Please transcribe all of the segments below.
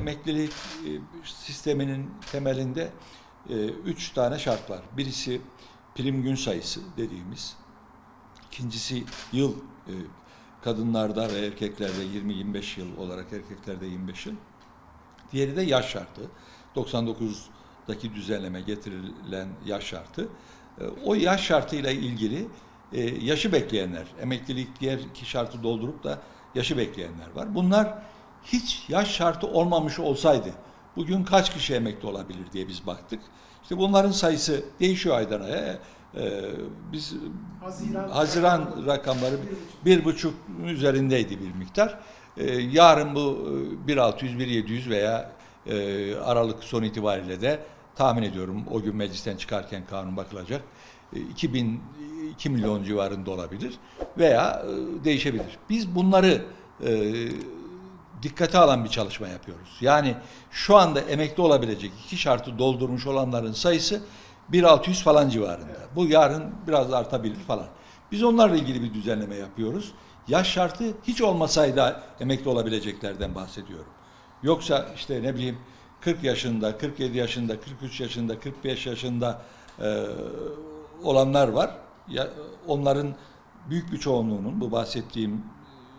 emeklilik e, sisteminin temelinde e, üç tane şart var. Birisi prim gün sayısı dediğimiz. İkincisi yıl e, kadınlarda ve erkeklerde 20-25 yıl olarak erkeklerde 25 yıl. Diğeri de yaş şartı. 99'daki düzenleme getirilen yaş şartı. O yaş şartıyla ilgili yaşı bekleyenler, emeklilik diğer iki şartı doldurup da yaşı bekleyenler var. Bunlar hiç yaş şartı olmamış olsaydı bugün kaç kişi emekli olabilir diye biz baktık. İşte bunların sayısı değişiyor aydan aya. E, Biz Haziran, Haziran rakamları bir buçuk üzerindeydi bir miktar. Ee, yarın bu e, 1.600, 1.700 veya e, Aralık son itibariyle de tahmin ediyorum o gün meclisten çıkarken kanun bakılacak. E, 2000 2 milyon civarında olabilir veya e, değişebilir. Biz bunları e, dikkate alan bir çalışma yapıyoruz. Yani şu anda emekli olabilecek iki şartı doldurmuş olanların sayısı 1600 falan civarında. Bu yarın biraz artabilir falan. Biz onlarla ilgili bir düzenleme yapıyoruz. Yaş şartı hiç olmasaydı emekli olabileceklerden bahsediyorum. Yoksa işte ne bileyim 40 yaşında, 47 yaşında, 43 yaşında, 45 yaşında e, olanlar var. Ya, onların büyük bir çoğunluğunun bu bahsettiğim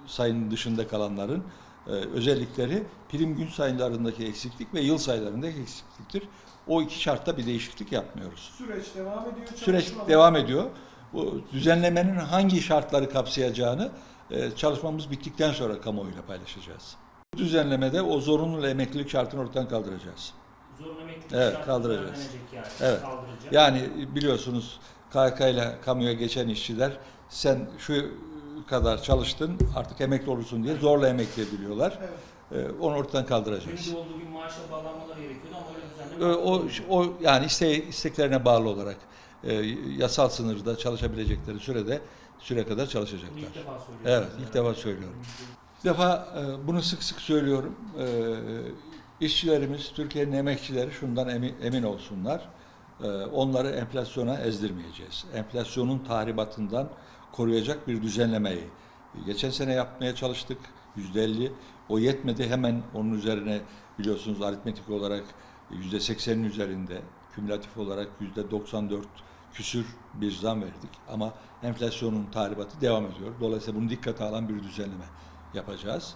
sayının dışında kalanların e, özellikleri prim gün sayılarındaki eksiklik ve yıl sayılarındaki eksikliktir. O iki şartta bir değişiklik yapmıyoruz. Süreç devam ediyor. Süreç devam ediyor. Bu düzenlemenin hangi şartları kapsayacağını e, çalışmamız bittikten sonra kamuoyuyla paylaşacağız. Bu düzenlemede o zorunlu emeklilik şartını ortadan kaldıracağız. Zorunlu emeklilik Evet, şartı kaldıracağız. yani. Evet. Kaldıracak. Yani biliyorsunuz KK ile kamuya geçen işçiler sen şu kadar çalıştın artık emekli olursun diye zorla emekli ediliyorlar. Evet. E, onu ortadan kaldıracağız. Şimdi olduğu gün maaşa bağlanmaları gerekiyordu ama öyle E, düzenleme O, yapılmadı. o yani iste, isteklerine bağlı olarak e, yasal sınırda çalışabilecekleri sürede süre kadar çalışacaklar. ilk defa söylüyorsunuz. Evet, ilk defa söylüyorum. Bir defa e, bunu sık sık söylüyorum. E, işçilerimiz, Türkiye'nin emekçileri şundan emin, emin olsunlar. E, onları enflasyona ezdirmeyeceğiz. Enflasyonun tahribatından koruyacak bir düzenlemeyi geçen sene yapmaya çalıştık. Yüzde elli. O yetmedi. Hemen onun üzerine biliyorsunuz aritmetik olarak yüzde seksenin üzerinde kümülatif olarak yüzde 94 küsür bir zam verdik. Ama enflasyonun tahribatı devam ediyor. Dolayısıyla bunu dikkate alan bir düzenleme yapacağız.